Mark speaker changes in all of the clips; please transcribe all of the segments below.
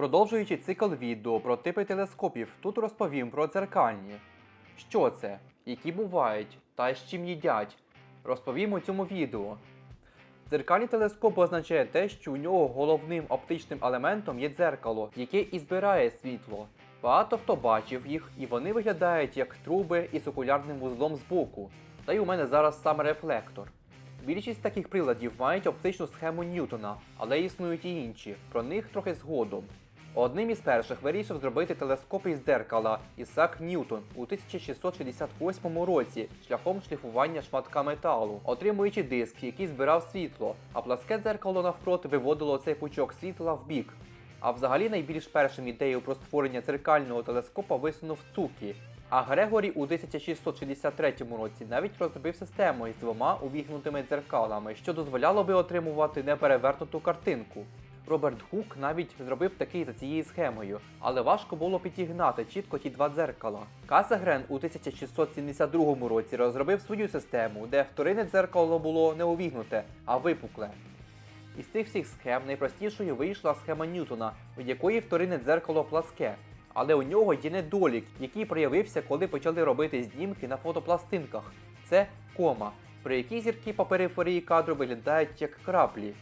Speaker 1: Продовжуючи цикл відео про типи телескопів, тут розповім про дзеркальні. Що це, які бувають та з чим їдять, розповім у цьому відео. Дзеркальний телескоп означає те, що у нього головним оптичним елементом є дзеркало, яке і збирає світло. Багато хто бачив їх, і вони виглядають як труби із окулярним вузлом збоку. Та й у мене зараз саме рефлектор. Більшість таких приладів мають оптичну схему Ньютона, але існують і інші. Про них трохи згодом. Одним із перших вирішив зробити телескоп із дзеркала Ісак Ньютон у 1668 році шляхом шліфування шматка металу, отримуючи диск, який збирав світло, а пласке дзеркало навпроти виводило цей пучок світла в бік. А взагалі найбільш першим ідею про створення дзеркального телескопа висунув Цукі. А Грегорі у 1663 році навіть розробив систему із двома увігнутими дзеркалами, що дозволяло би отримувати неперевернуту картинку. Роберт Хук навіть зробив такий за цією схемою, але важко було підігнати чітко ті два дзеркала. Касагрен у 1672 році розробив свою систему, де вторинне дзеркало було не увігнуте, а випукле. Із цих всіх схем найпростішою вийшла схема Ньютона, у якої вторинне дзеркало пласке. Але у нього є недолік, який проявився, коли почали робити знімки на фотопластинках. Це кома, при якій зірки по периферії кадру виглядають як краплі.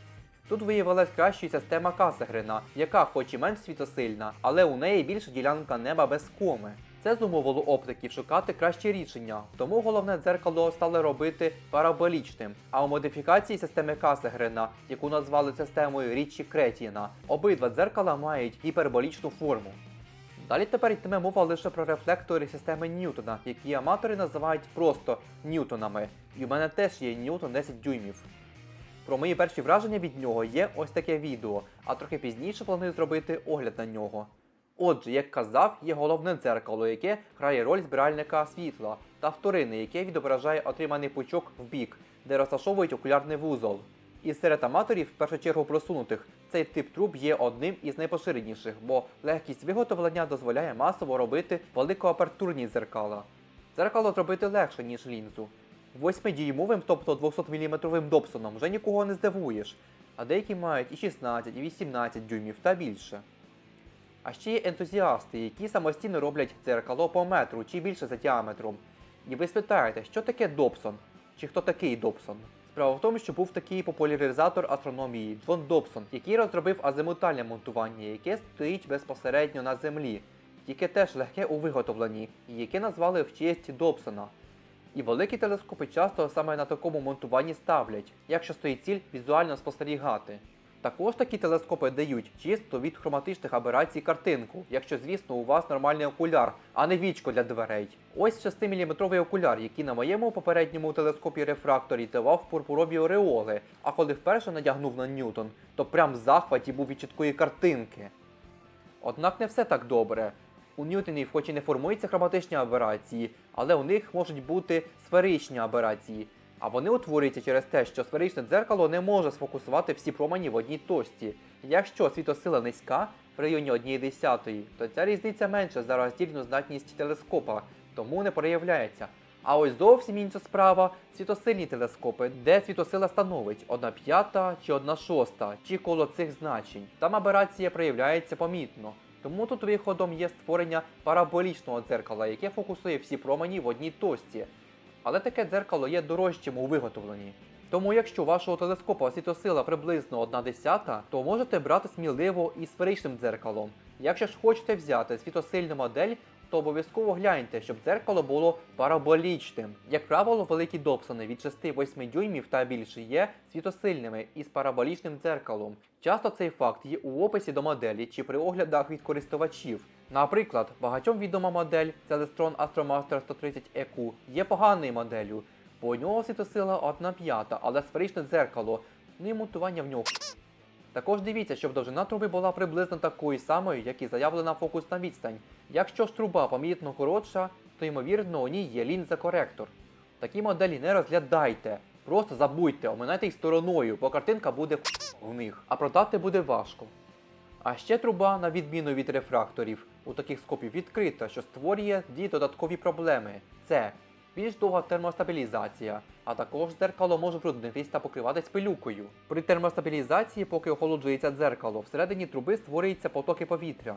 Speaker 1: Тут виявилась кращою система Касагрена, яка хоч і менш світосильна, але у неї більша ділянка неба без коми. Це зумовило оптиків шукати кращі рішення, тому головне дзеркало стали робити параболічним. А у модифікації системи Касагрена, яку назвали системою Річі Кретіна, обидва дзеркала мають гіперболічну форму. Далі тепер йтиме мова лише про рефлектори системи Ньютона, які аматори називають просто Ньютонами. І у мене теж є Ньютон 10 дюймів. Про мої перші враження від нього є ось таке відео, а трохи пізніше планую зробити огляд на нього. Отже, як казав, є головне дзеркало, яке грає роль збиральника світла, та вторинне, яке відображає отриманий пучок в бік, де розташовують окулярний вузол. І серед аматорів, в першу чергу просунутих, цей тип труб є одним із найпоширеніших, бо легкість виготовлення дозволяє масово робити великоапертурні дзеркала. Дзеркало зробити легше, ніж лінзу. 8-дюймовим, тобто 200-мм Добсоном вже нікого не здивуєш, а деякі мають і 16, і 18 дюймів та більше. А ще є ентузіасти, які самостійно роблять дзеркало по метру чи більше за діаметром. І ви спитаєте, що таке Добсон? Чи хто такий Добсон? Справа в тому, що був такий популяризатор астрономії Джон Добсон, який розробив азимутальне монтування, яке стоїть безпосередньо на землі, яке теж легке у виготовленні, і яке назвали в честь Добсона. І великі телескопи часто саме на такому монтуванні ставлять, якщо стоїть ціль візуально спостерігати. Також такі телескопи дають чисто від хроматичних аберацій картинку, якщо, звісно, у вас нормальний окуляр, а не вічко для дверей. Ось 6-мм окуляр, який на моєму попередньому телескопі рефракторі давав пурпурові ореоли, а коли вперше надягнув на Ньютон, то прям в захваті був від чіткої картинки. Однак не все так добре. У Ньютонів хоч і не формуються хроматичні аберації, але у них можуть бути сферичні аберації. А вони утворюються через те, що сферичне дзеркало не може сфокусувати всі промені в одній точці. Якщо світосила низька в районі 1,1, то ця різниця менша за роздільну здатність телескопа, тому не проявляється. А ось зовсім інша справа світосильні телескопи, де світосила становить 1 п'ята чи 1 шоста, чи коло цих значень. Там аберація проявляється помітно. Тому тут виходом є створення параболічного дзеркала, яке фокусує всі промені в одній точці. Але таке дзеркало є дорожчим у виготовленні. Тому якщо вашого телескопа світосила приблизно 1 десята, то можете брати сміливо і сферичним дзеркалом. Якщо ж хочете взяти світосильну модель, то обов'язково гляньте, щоб дзеркало було параболічним. Як правило, великі Добсони від 6-8 дюймів та більше є світосильними із параболічним дзеркалом. Часто цей факт є у описі до моделі чи при оглядах від користувачів. Наприклад, багатьом відома модель Celestron Astromaster 130 EQ є поганою моделлю, бо у нього світосила 1 п'ята, але сферичне дзеркало, ну і монтування в нього. Також дивіться, щоб довжина труби була приблизно такою самою, як і заявлена фокусна відстань. Якщо ж труба помітно коротша, то ймовірно у ній є лінза-коректор. Такі моделі не розглядайте. Просто забудьте, оминайте їх стороною, бо картинка буде в них, а продати буде важко. А ще труба, на відміну від рефракторів, у таких скопів відкрита, що створює дві додаткові проблеми: це більш довга термостабілізація, а також дзеркало може бруднитись та покриватись пилюкою. При термостабілізації, поки охолоджується дзеркало, всередині труби створюються потоки повітря.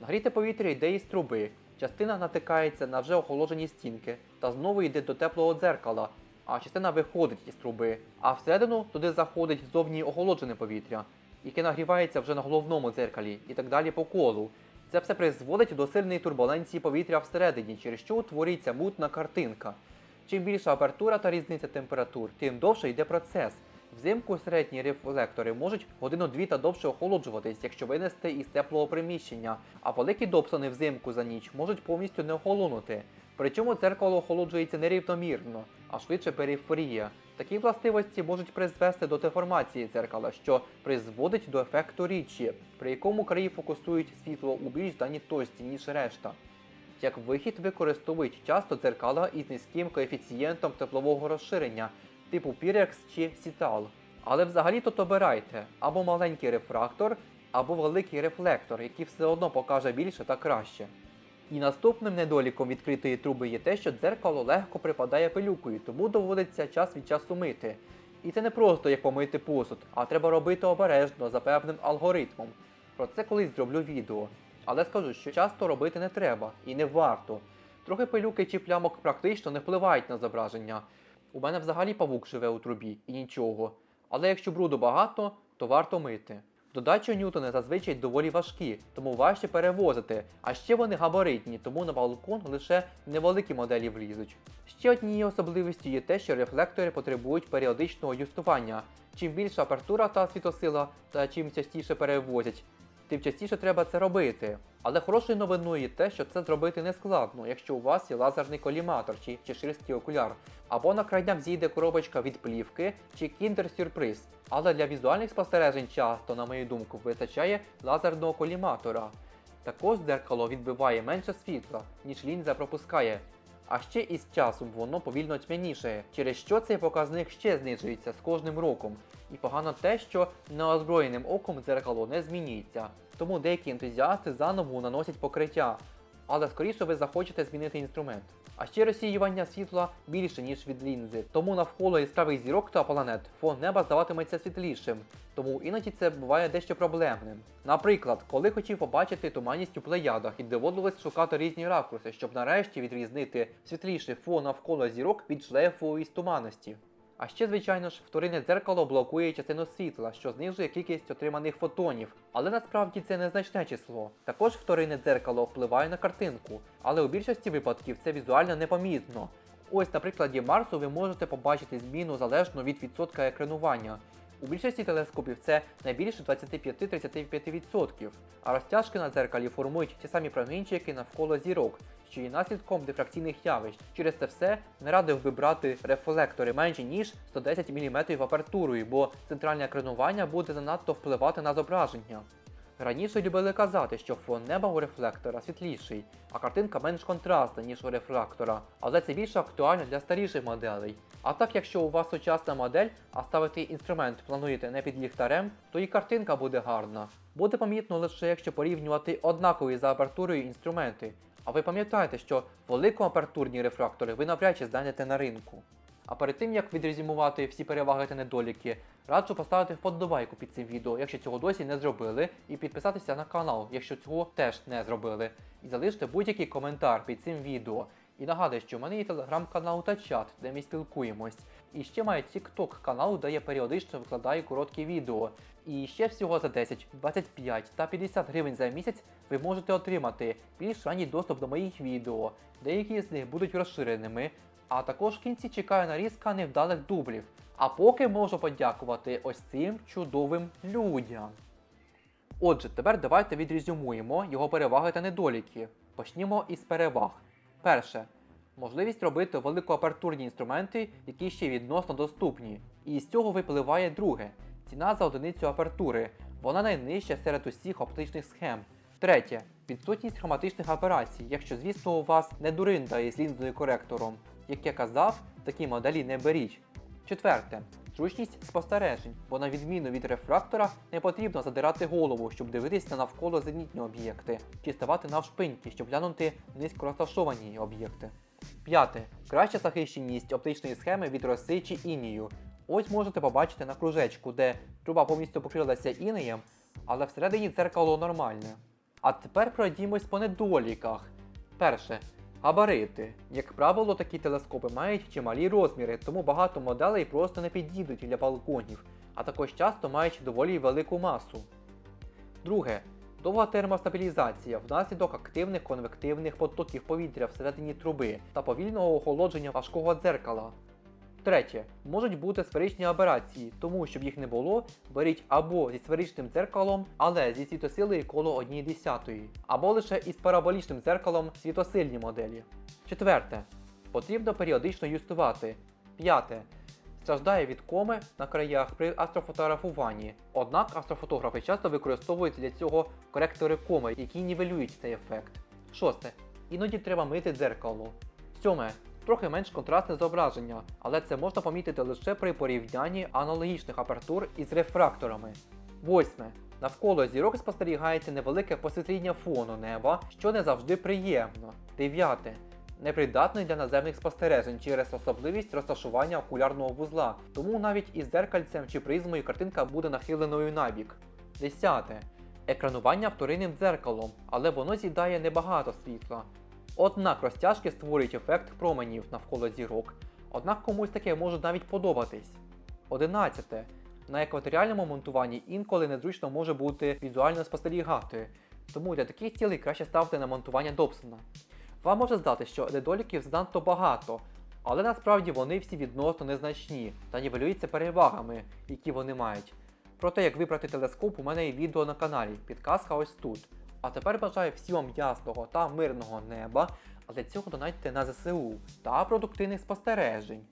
Speaker 1: Нагріте повітря йде із труби, частина натикається на вже охолоджені стінки та знову йде до теплого дзеркала, а частина виходить із труби, а всередину туди заходить зовні охолоджене повітря, яке нагрівається вже на головному дзеркалі і так далі по колу. Це все призводить до сильної турбуленції повітря всередині, через що утворюється мутна картинка. Чим більша апертура та різниця температур, тим довше йде процес. Взимку середні рефлектори можуть годину-дві та довше охолоджуватись, якщо винести із теплого приміщення, а великі добсони взимку за ніч можуть повністю не охолонути. Причому дзеркало охолоджується нерівномірно, а швидше периферія. Такі властивості можуть призвести до деформації дзеркала, що призводить до ефекту річі, при якому краї фокусують світло у більш даній точці, ніж решта. Як вихід використовують часто дзеркала із низьким коефіцієнтом теплового розширення, типу Pyrex чи Cital. Але взагалі тут обирайте або маленький рефрактор, або великий рефлектор, який все одно покаже більше та краще. І наступним недоліком відкритої труби є те, що дзеркало легко припадає пилюкою, тому доводиться час від часу мити. І це не просто як помити посуд, а треба робити обережно за певним алгоритмом. Про це колись зроблю відео. Але скажу, що часто робити не треба і не варто. Трохи пилюки чи плямок практично не впливають на зображення. У мене взагалі павук живе у трубі і нічого. Але якщо бруду багато, то варто мити. Додачі Ньютона зазвичай доволі важкі, тому важче перевозити, а ще вони габаритні, тому на балкон лише невеликі моделі влізуть. Ще однією особливістю є те, що рефлектори потребують періодичного юстування. Чим більша апертура та світосила, та чим частіше перевозять, тим частіше треба це робити. Але хорошою новиною є те, що це зробити не складно, якщо у вас є лазерний коліматор чи чеширський окуляр, або на крайняк зійде коробочка від плівки чи кіндер-сюрприз. Але для візуальних спостережень часто, на мою думку, вистачає лазерного коліматора. Також дзеркало відбиває менше світла, ніж лінза пропускає. А ще із часом воно повільно тьмянішає, через що цей показник ще знижується з кожним роком. І погано те, що неозброєним оком дзеркало не змінюється. Тому деякі ентузіасти заново наносять покриття, але скоріше ви захочете змінити інструмент. А ще розсіювання світла більше, ніж від лінзи, тому навколо яскравих зірок та планет фон неба здаватиметься світлішим, тому іноді це буває дещо проблемним. Наприклад, коли хотів побачити туманність у плеядах і доводилось шукати різні ракурси, щоб нарешті відрізнити світліший фон навколо зірок від шлейфу із туманності. А ще, звичайно ж, вторинне дзеркало блокує частину світла, що знижує кількість отриманих фотонів, але насправді це незначне число. Також вторинне дзеркало впливає на картинку, але у більшості випадків це візуально непомітно. Ось на прикладі Марсу ви можете побачити зміну залежно від відсотка екранування. У більшості телескопів це не більше 25-35%, а розтяжки на дзеркалі формують ті самі промінчики навколо зірок, що є наслідком дифракційних явищ. Через це все не радив би брати рефлектори менші ніж 110 мм апертурою, бо центральне екранування буде занадто впливати на зображення. Раніше любили казати, що фон неба у рефлектора світліший, а картинка менш контрастна, ніж у рефлектора, але це більше актуально для старіших моделей. А так, якщо у вас сучасна модель, а ставити інструмент плануєте не під ліхтарем, то і картинка буде гарна. Буде помітно лише якщо порівнювати однакові за апертурою інструменти. А ви пам'ятаєте, що великоапертурні рефрактори ви навряд чи знайдете на ринку. А перед тим як відрезюмувати всі переваги та недоліки, раджу поставити вподобайку під цим відео, якщо цього досі не зробили, і підписатися на канал, якщо цього теж не зробили. І залиште будь-який коментар під цим відео. І нагадую, що в мене є телеграм-канал та чат, де ми спілкуємось. І ще маю TikTok канал, де я періодично викладаю короткі відео. І ще всього за 10, 25 та 50 гривень за місяць ви можете отримати більш ранній доступ до моїх відео. Деякі з них будуть розширеними, а також в кінці чекаю нарізка невдалих дублів. А поки можу подякувати ось цим чудовим людям. Отже, тепер давайте відрезюмуємо його переваги та недоліки. Почнімо із переваг. Перше. Можливість робити великоапертурні інструменти, які ще відносно доступні. І з цього випливає друге. Ціна за одиницю апертури. Вона найнижча серед усіх оптичних схем. Третє. Відсутність хроматичних операцій, якщо, звісно, у вас не дуринда із лінзою коректором. Як я казав, такі моделі не беріть. Четверте. Зручність спостережень, бо на відміну від рефрактора не потрібно задирати голову, щоб дивитися на навколо зенітні об'єкти, чи ставати навшпиньки, щоб глянути низько розташовані об'єкти. П'яте. Краща захищеність оптичної схеми від роси чи інію. Ось можете побачити на кружечку, де труба повністю покрилася інеєм, але всередині дзеркало нормальне. А тепер пройдімось по недоліках. Перше. Габарити. Як правило, такі телескопи мають чималі розміри, тому багато моделей просто не підійдуть для балконів, а також часто мають доволі велику масу. Друге. Довга термостабілізація внаслідок активних конвективних потоків повітря всередині труби та повільного охолодження важкого дзеркала. Третє. Можуть бути сферичні аберації, тому щоб їх не було, беріть або зі сферичним дзеркалом, але зі світосилою коло 1 десятої, або лише із параболічним дзеркалом світосильні моделі. Четверте. Потрібно періодично юстувати. П'яте. Страждає від коми на краях при астрофотографуванні. Однак астрофотографи часто використовують для цього коректори коми, які нівелюють цей ефект. Шосте. Іноді треба мити дзеркало. Сьоме. Трохи менш контрастне зображення, але це можна помітити лише при порівнянні аналогічних апертур із рефракторами. Восьме. Навколо зірок спостерігається невелике посвітління фону неба, що не завжди приємно. Дев'яте. Непридатний для наземних спостережень через особливість розташування окулярного вузла, тому навіть із дзеркальцем чи призмою картинка буде нахиленою набік. Десяте. Екранування вторинним дзеркалом, але воно з'їдає небагато світла. Однак розтяжки створюють ефект променів навколо зірок, однак комусь таке може навіть подобатись. 11. На екваторіальному монтуванні інколи незручно може бути візуально спостерігати, тому для таких цілей краще ставити на монтування Добсона. Вам може здати, що недоліків занадто багато, але насправді вони всі відносно незначні та нівелюються перевагами, які вони мають. Про те, як вибрати телескоп, у мене є відео на каналі, підказка ось тут. А тепер бажаю всім вам ясного та мирного неба, а для цього донатьте на ЗСУ та продуктивних спостережень.